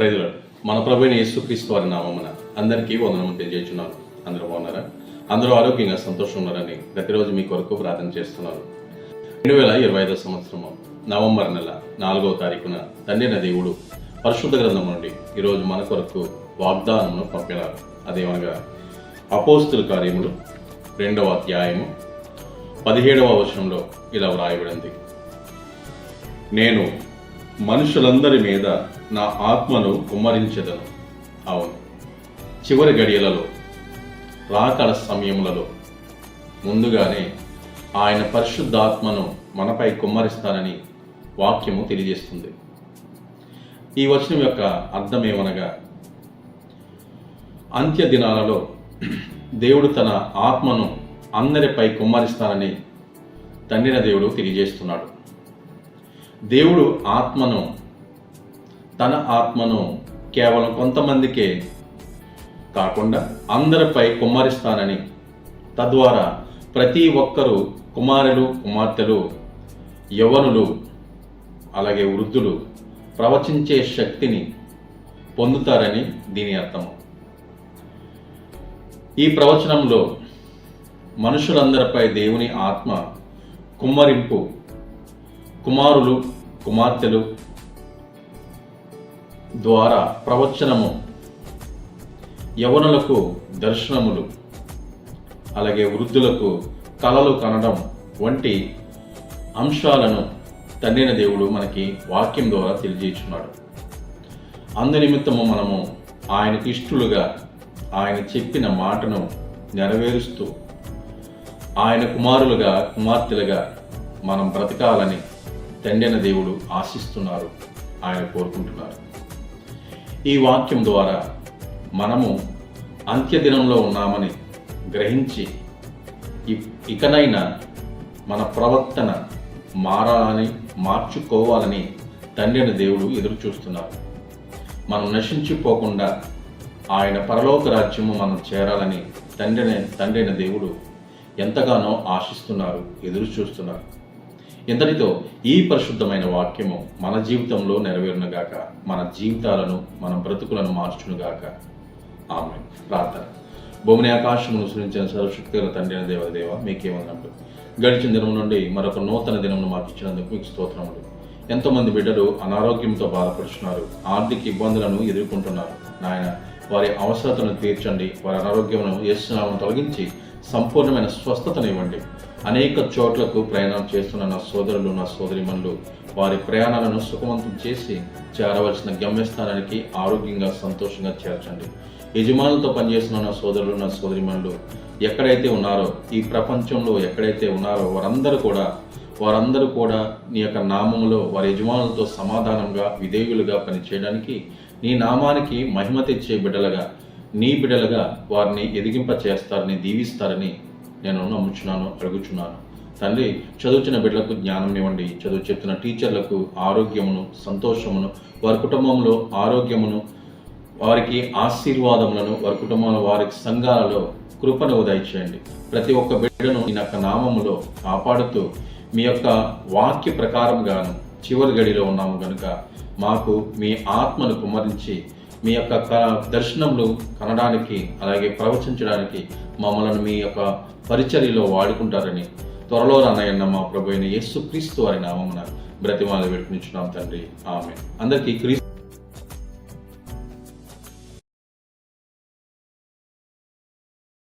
ప్రజలు మన ప్రభుని యేసుక్రీస్తు వారి నామమున అందరికీ వందనము తెలియజేస్తున్నాను. అందరూ బాగున్నారా? అందరూ ఆరోగ్యంగా సంతోషం ఉన్నారని ప్రతిరోజు మీ కొరకు ప్రార్థన చేస్తున్నారు రెండు వేల ఇరవై ఐదో సంవత్సరము నవంబర్ నెల నాలుగవ తారీఖున తండ్రిన దేవుడు పరిశుద్ధ గ్రంథం నుండి ఈరోజు మన కొరకు వాగ్దానమును పంపినారు. అదేమనగా అపోస్తుల కార్యములు రెండవ అధ్యాయము పదిహేడవ వచనంలో ఇలా వ్రాయబడింది. నేను మనుషులందరి మీద నా ఆత్మను కుమ్మరించెదను. అవును. చివరి గడియలలో రాకడ సమయములలో ముందుగానే ఆయన పరిశుద్ధాత్మను మనపై కుమ్మరిస్తానని వాక్యము తెలియజేస్తుంది. ఈ వచనం యొక్క అర్థం ఏమనగా అంత్య దినాలలో దేవుడు తన ఆత్మను అందరిపై కుమ్మరిస్తానని తండ్రిన దేవుడు తెలియజేస్తున్నాడు. దేవుడు ఆత్మను తన ఆత్మను కేవలం కొంతమందికే కాకుండా అందరిపై కుమ్మరిస్తానని తద్వారా ప్రతి ఒక్కరూ కుమారులు కుమార్తెలు యవనులు అలాగే వృద్ధులు ప్రవచించే శక్తిని పొందుతారని దీని అర్థం ఈ ప్రవచనంలో మనుషులందరిపై దేవుని ఆత్మ కుమ్మరింపు కుమారులు కుమార్తెలు ద్వారా ప్రవచనము యవనులకు దర్శనములు అలాగే వృద్ధులకు కలలు కనడం వంటి అంశాలను తండ్రిన దేవుడు మనకి వాక్యం ద్వారా తెలియజేస్తున్నాడు. అందునిమిత్తము మనము ఆయనకి ఇష్టలుగా ఆయన చెప్పిన మాటను నెరవేరుస్తూ ఆయన కుమారులుగా కుమార్తెలుగా మనం బ్రతకాలని తండ్రిన దేవుడు ఆశిస్తున్నారు ఆయన కోరుకుంటున్నారు. ఈ వాక్యం ద్వారా మనము అంత్యదినంలో ఉన్నామని గ్రహించి ఇ- ఇకనైనా మన ప్రవర్తన మారాలని మార్చుకోవాలని తండ్రిని దేవుడు ఎదురు చూస్తున్నారు మనం నశించిపోకుండా ఆయన పరలోక రాజ్యము మనం చేరాలని తండ్రిని తండ్రిన దేవుడు ఎంతగానో ఆశిస్తున్నారు ఎదురు చూస్తున్నారు ఇంతటితో ఈ పరిశుద్ధమైన వాక్యము మన జీవితంలో నెరవేరునుగాక మన జీవితాలను మన బ్రతుకులను మార్చునుగాక. ఆమె ప్రార్థన. భూమిని ఆకాశమును సృష్టించిన సర్వశక్తి తండ్రి అయిన దేవదేవ మీకేమన్నప్పుడు గడిచిన దినం నుండి మరొక నూతన దినమును మాకు ఇచ్చినందుకు మీకు స్తోత్రములు. ఎంతోమంది బిడ్డలు అనారోగ్యంతో బాధపడుతున్నారు ఆర్థిక ఇబ్బందులను ఎదుర్కొంటున్నారు. నాయన వారి అవసరతను తీర్చండి వారి అనారోగ్యమును ఏసునామను తొలగించి సంపూర్ణమైన స్వస్థతను ఇవ్వండి అనేక చోట్లకు ప్రయాణం చేస్తున్న నా సోదరులు నా సోదరిమణులు వారి ప్రయాణాలను సుఖవంతం చేసి చేరవలసిన గమ్యస్థానానికి ఆరోగ్యంగా సంతోషంగా చేర్చండి. యజమానులతో పనిచేస్తున్న నా సోదరులు నా సోదరిమణులు ఎక్కడైతే ఉన్నారో ఈ ప్రపంచంలో ఎక్కడైతే ఉన్నారో వారందరూ కూడా వారందరూ కూడా నీ యొక్క నామంలో వారి యజమానులతో సమాధానంగా విధేయులుగా పనిచేయడానికి నీ నామానికి మహిమ తెచ్చే బిడ్డలుగా నీ బిడ్డలుగా వారిని ఎదిగింప చేస్తారని దీవిస్తారని నేను నమ్ముచున్నాను అడుగుచున్నాను తండ్రి చదువుచిన బిడ్డలకు జ్ఞానం ఇవ్వండి. చదువు చెప్తున్న టీచర్లకు ఆరోగ్యమును సంతోషమును వారి కుటుంబంలో ఆరోగ్యమును వారికి ఆశీర్వాదములను వారి కుటుంబంలో వారికి సంఘాలలో కృపను ఉదయించేయండి. ప్రతి ఒక్క బిడ్డను ఈ యొక్క నామములో కాపాడుతూ మీ యొక్క వాక్య ప్రకారంగాను చివరి గడిలో ఉన్నాము కనుక మాకు మీ ఆత్మను కుమ్మరించి మీ యొక్క దర్శనములు కనడానికి అలాగే ప్రవచించడానికి మమ్మల్ని మీ యొక్క పరిచర్యలో వాడుకుంటారని త్వరలో రానయ్యన్న మా ప్రభు అయిన యేసు క్రీస్తు వారి నామమున బ్రతిమాల వెట్టించున్నాం తండ్రి. ఆమె అందరికీ క్రీస్తు